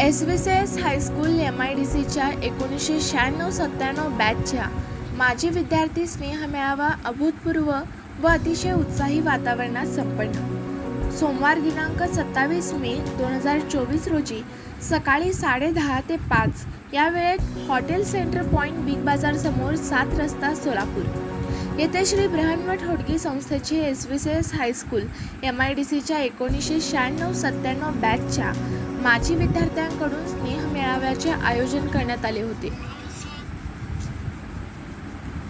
S B C S high school M I D सीच्या एकोणीसशे शहाण्णव सत्त्याण्णव बॅचच्या माजी विद्यार्थी स्नेह मेळावा अभूतपूर्व व अतिशय उत्साही वातावरणात संपन्न. सोमवार दिनांक सत्तावीस मे दोन हजार चोवीस रोजी सकाळी साडेदहा ते पाच या वेळेत हॉटेल सेंटर पॉईंट बिग बाजारसमोर सात रस्ता सोलापूर. येथे श्री ब्रहन्मठ होडगी संस्थेची S V C S high school M I D सीच्या एकोणीसशे शहाण्णव सत्त्याण्णव बॅचच्या माजी विद्यार्थ्यांकडून स्नेह मेळाव्याचे आयोजन करण्यात आले होते.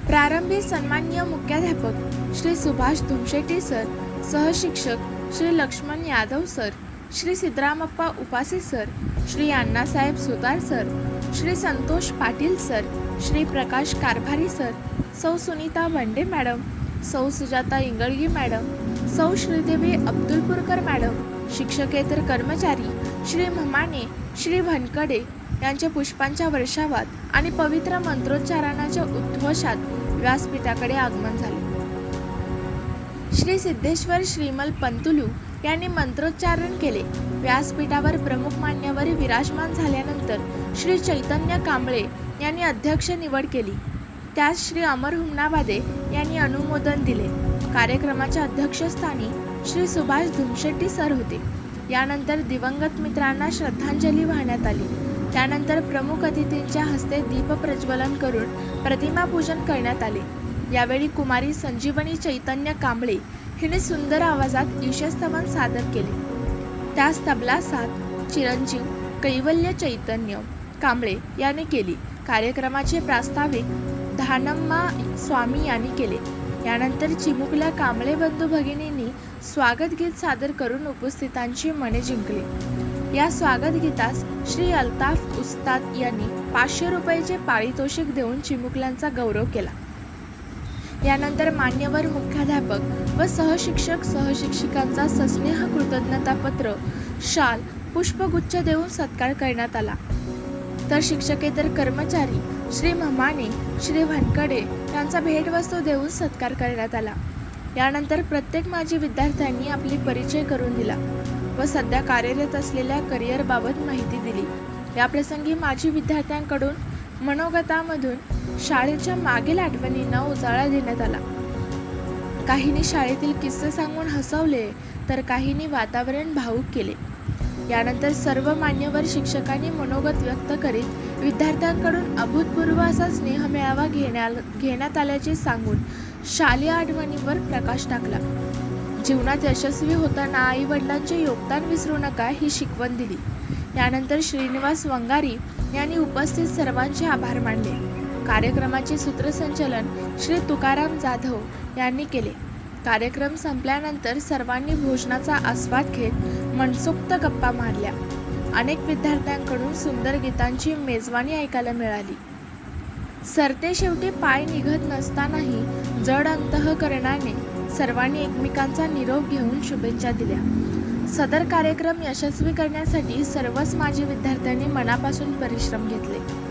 प्रारंभी सन्माननीय मुख्याध्यापक Shri Subhash Dhumshetti sir सहशिक्षक Shri Laxman Yadav sir Shri Siddharamappa Upase sir Shri Annasaheb Sutar sir Shri Santosh Patil sir Shri Prakash Karbhari sir Sau Sunita वंडे madam सौ सुजाता इंगळगी मॅडम सौ श्रीदेवी अब्दुलपूरकर मॅडम शिक्षकेतर कर्मचारी श्री म्हमाने श्री भनकडे यांच्या पुष्पांच्या वर्षावात आणि पवित्र मंत्रोच्चारणाच्या उद्घोषात व्यासपीठाकडे आगमन झाले. श्री सिद्धेश्वर श्रीमल पंतुलू यांनी मंत्रोच्चारण केले. व्यासपीठावर प्रमुख मान्यवर विराजमान झाल्यानंतर श्री चैतन्य कांबळे यांनी अध्यक्ष निवड केली. त्यास श्री अमर हुमनाबादे यांनी अनुमोदन दिले. कार्यक्रमाच्या अध्यक्षस्थानी श्री सुभाष धुमशेट्टी सर होते. यानंतर दिवंगत मित्रांना श्रद्धांजली वाहण्यात आली. त्यानंतर प्रमुख अतिथींच्या हस्ते दीप प्रज्वलन करून प्रतिमा पूजन करण्यात आले. यावेळी कुमारी संजीवनी चैतन्य कांबळे हिने सुंदर आवाजात ईशस्तवन सादर केले. त्यास तबला साथ चिरंजीव कैवल्य चैतन्य कांबळे याने केली. कार्यक्रमाचे प्रास्ताविक धानम्मा स्वामी यांनी केले. यानंतर चिमुकल्या कांबळे बंधू भगिनींनी स्वागत गीत सादर करून उपस्थितांची मने जिंकली. या स्वागत गीतास श्री अल्ताफ उस्ताद यांनी पाचशे रुपयाचे पारितोषिक देऊन चिमुकल्यांचा गौरव केला. यानंतर मान्यवर मुख्याध्यापक व सहशिक्षक सहशिक्षिकांचा सस्नेह कृतज्ञतापत्र शाल पुष्पगुच्छ देऊन सत्कार करण्यात आला. तर शिक्षकेतर कर्मचारी श्री ममाने श्री भनकडे यांचा भेटवस्तू देऊन सत्कार करण्यात आला. यानंतर प्रत्येक माजी विद्यार्थ्यांनी आपली परिचय करून दिला व सध्या कार्यरत असलेल्या करिअरबाबत माहिती दिली. याप्रसंगी माजी विद्यार्थ्यांकडून मनोगतामधून शाळेच्या मागील आठवणींना उजाळा देण्यात आला. काहींनी शाळेतील किस्से सांगून हसवले तर काहींनी वातावरण भावूक केले. यानंतर सर्व मान्यवर शिक्षकांनी मनोगत व्यक्त करीत विद्यार्थ्यांकडून अभूतपूर्व असा स्नेह मेळावा घेण्या घेण्यात आल्याचे सांगून शालेय आठवणींवर प्रकाश टाकला. जीवनात यशस्वी होताना आई वडिलांचे योगदान विसरू नका ही शिकवण दिली. यानंतर श्रीनिवास वंगारी यांनी उपस्थित सर्वांचे आभार मानले. कार्यक्रमाचे सूत्रसंचलन श्री तुकाराम जाधव यांनी केले. कार्यक्रम संपल्यानंतर सर्वांनी भोजनाचा आस्वाद घेत मनसोक्त गप्पा मारल्या. अनेक विद्यार्थ्यांकडून सुंदर गीतांची मेजवानी ऐकायला मिळाली. सरते शेवटी पाय निघत नसतानाही जड अंतःकरणाने सर्वांनी एकमेकांचा निरोप घेऊन शुभेच्छा दिल्या. सदर कार्यक्रम यशस्वी करण्यासाठी सर्वच माजी विद्यार्थ्यांनी मनापासून परिश्रम घेतले.